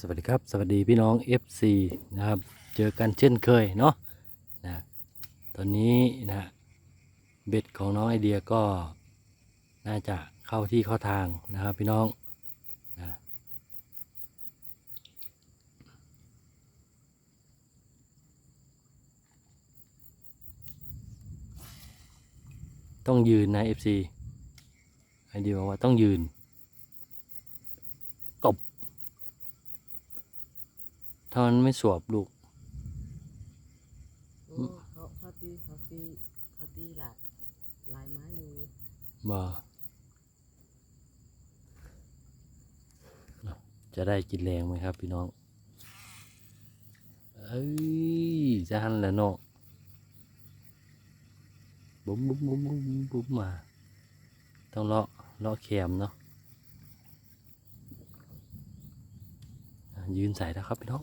สวัสดีครับ สวัสดีพี่น้อง FC นะครับ เจอกันเช่นเคยเนาะนะตอนนี้นะเบ็ดของน้องไอเดียก็น่าจะเข้าที่เข้าทางนะครับพี่น้องนะต้องยืนนะ FC ไอเดียบอกว่าต้องยืน กบ ถ้ามันไม่สวบลูกโอ้เขาเขาตีเขาตีเขาตีหลายหลายไม้อยู่บ่จะได้กินแรงไหมครับ พี่น้อง เอ้ยจะหันแล้วเนาะบุ้มบุ้มบุ้มบุ้มบุ้มมา ต้องเลาะเลาะแคมเนาะอะยืนใส่แล้วครับพี่น้อง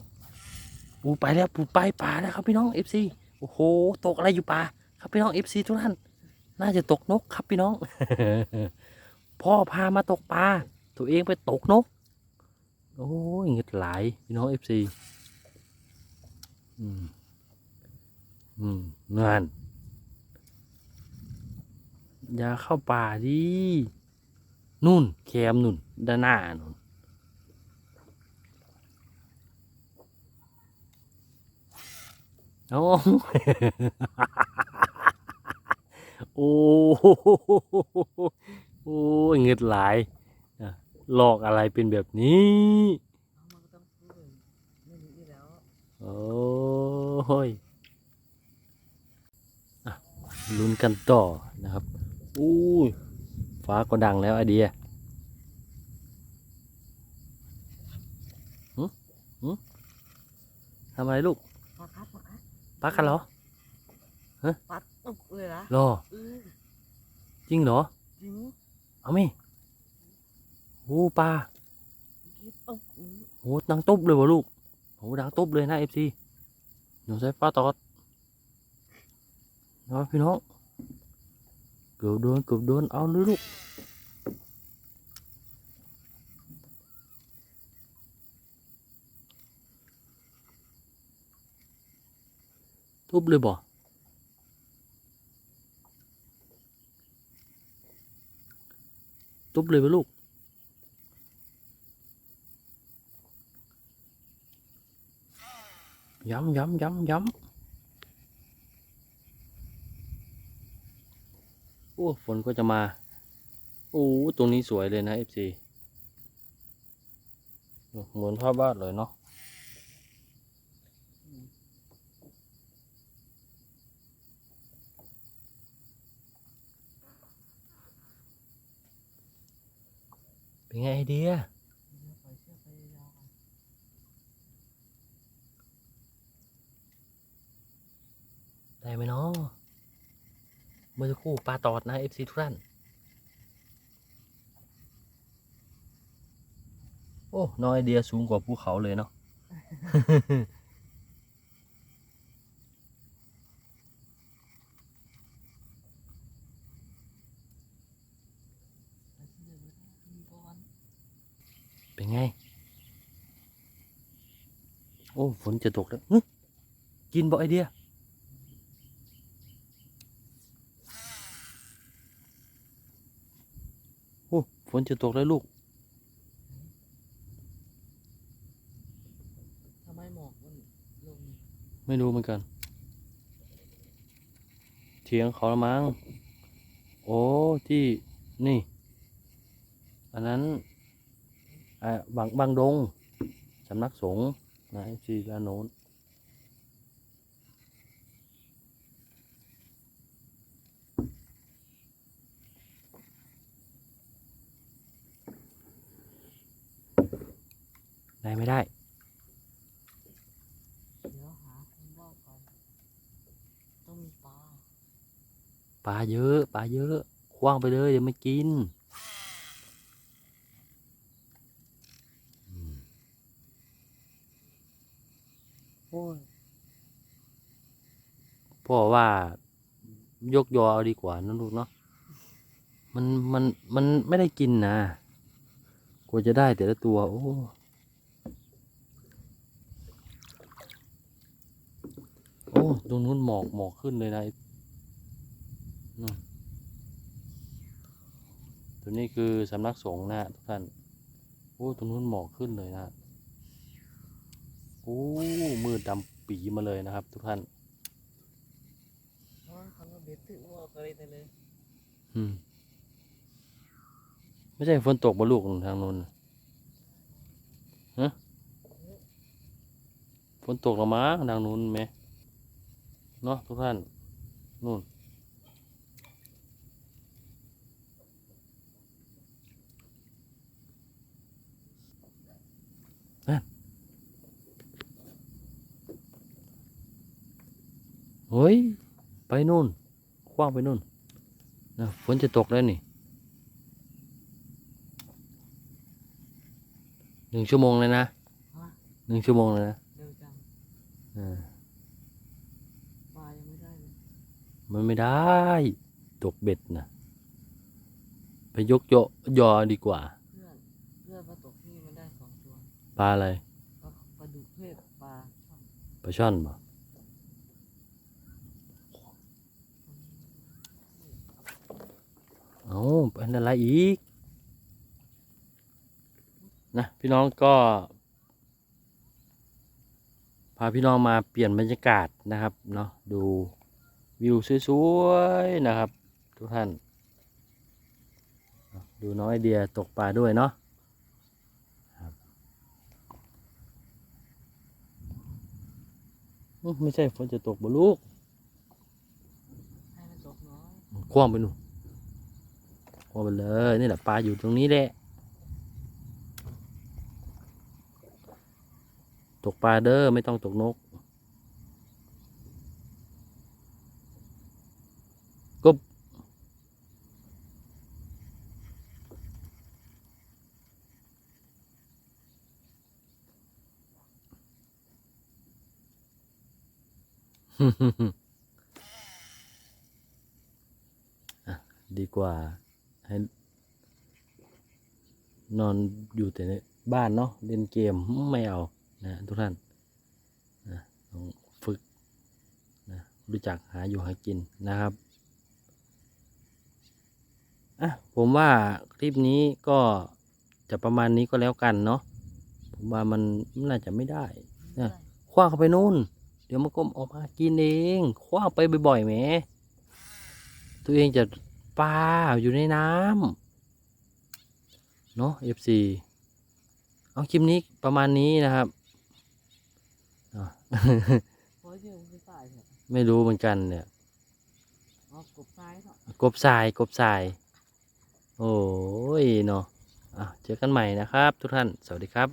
ปูไปแล้วปูไปป่าแล้วครับพี่น้องเอฟซีโอ้โหตกอะไรอยู่ป่าครับพี่น้องเอฟซีทุกท่านน่าจะตกนกครับพี่น้อง พ่อพามาตกปลาตัวเองไปตกนก โอ้ยเงิดหลายพี่น้องเอฟซีอืมอืมงานอย่าเข้าป่าดินู่นแคมนู่นด้านหน้านู่น โอ้โอ้โหโอ้ยเงิดหลายหลอกอะไรเป็นแบบนี้เอามันก็ต้องพูดไม่รู้อยู่แล้วโอ้ยลุ้นกันต่อนะครับอู้ฟ้าก็ดังแล้วไอเดียหึหึทำอะไรลูก ปักกันเหรอปัดตุกเลยนะรอเออจริงเหรอจริงเอาไหมโอ้ปลาเมื่อกี้ตุกอืมโหดังตุ๊บเลยวะลูกโหดังตุ๊บเลยนะเอฟซีหนูใส่ปลาตอดนะพี่น้องเกือบโดนเกือบโดนเอาเลยลูก ทุบเลยบ่ทุบเลยไปลูก ย้ำย้ำย้ำย้ำโอ้ฝนก็จะมา โอ้ ตรงนี้สวยเลยนะ FC เหมือนภาพวาดเลยเนาะ เป็นไงไอเดียได้ไหมเนาะเมื่อสักครู่ปลาตอดนะ FC ทุกท่านโอ้น้อยไอเดียสูงกว่าภูเขาเลยเนาะ ปล่อยเชือกไว้นะมีบอล เป็นไง โอ้ฝนจะตกแล้วหึกินบ่ไอเดียโอ้ฝนจะตกแล้วลูกทำไมหมอกมันลงไม่รู้เหมือนกันเถียงเขาละมั้งโอ้ที่นี่ อันนั้นอ่า บางบางดงสำนักสงฆ์นะที่ด้านโน้นได้ไม่ได้เดี๋ยวหาคนรอบก่อนต้องมีปลา ปลาเยอะ ปลาเยอะคว้างไปเลยเดี๋ยวไม่กิน พ่อว่ายกยอเอาดีกว่านะลูกเนาะ มันมันมันไม่ได้กินนะกว่จะได้แต่ละตัว โอ้โอ้ตรงนู้นหมอกหมอกขึ้นเลยนะตัวนี้คือสำนักสงฆ์นะทุกท่าน โอ้ตรงนู้นหมอกขึ้นเลยนะ โอ้มืดดำปีมาเลยนะครับ ทุกท่านเพราะเขาเบ็ดถึงว่าก็เลยแต่เลยอืมไม่ใช่ฝนตกบนลูกทางนู้นน่ะฮะฝนตกและมั้งทางนู้นไหมเนาะทุกท่านนู่น เฮ้ย ไปนู่นคว้างไปนู่นนะฝนจะตกแล้วนี่หนึ่งชั่วโมงเลยนะฮะหนึ่งชั่วโมงเลยนะเร็วจังอ่าปลายังไม่ได้เลยมันไม่ได้ ตกเบ็ดนะไปยกโยยอดีกว่า เพื่อนเพื่อนมาตกที่นี่มันได้สองตัวปลาอะไรก็ปลาดุกเพศปลาช่อนปลาช่อนบ่เอาเป็นอะไรอีก นะพี่น้องก็ พาพี่น้องมาเปลี่ยนบรรยากาศนะครับเนาะดูวิวสวยๆนะครับ ทุกท่าน ดูน้องไอเดียตกปลาด้วยเนาะครับอื้อไม่ใช่ฝนจะตกบ่ลูกให้มันตกน้อยคว้างไปนู่น คว้างไปเลยนี่แหละปลาอยู่ตรงนี้แหละตกปลาเด้อไม่ต้องตกนกกบดีกว่า ให้นอนอยู่แต่ในบ้านเนาะเล่นเกมไม่เอานะทุกท่านนะต้องฝึกนะรู้จักหาอยู่หากินนะครับอะผมว่าคลิปนี้ก็จะประมาณนี้ก็แล้วกันเนาะผมว่ามันมันน่าจะไม่ได้เนี่ยคว้างเข้าไปนู่น เดี๋ยวมันก็ออกมากินเอง คว้างไปบ่อยๆแหมตัวเองจะ ปลาอยู่ในน้ำเนาะ FC เอาคลิปนี้ประมาณนี้นะครับอะเพราะที่มันเป็นสายเนี่ยไม่รู้เหมือนกันเนี่ยอ๋อกบซ้ายเนาะกบทรายกบทราย โอ้ยเนาะอะเจอกันใหม่นะครับ ทุกท่าน สวัสดีครับ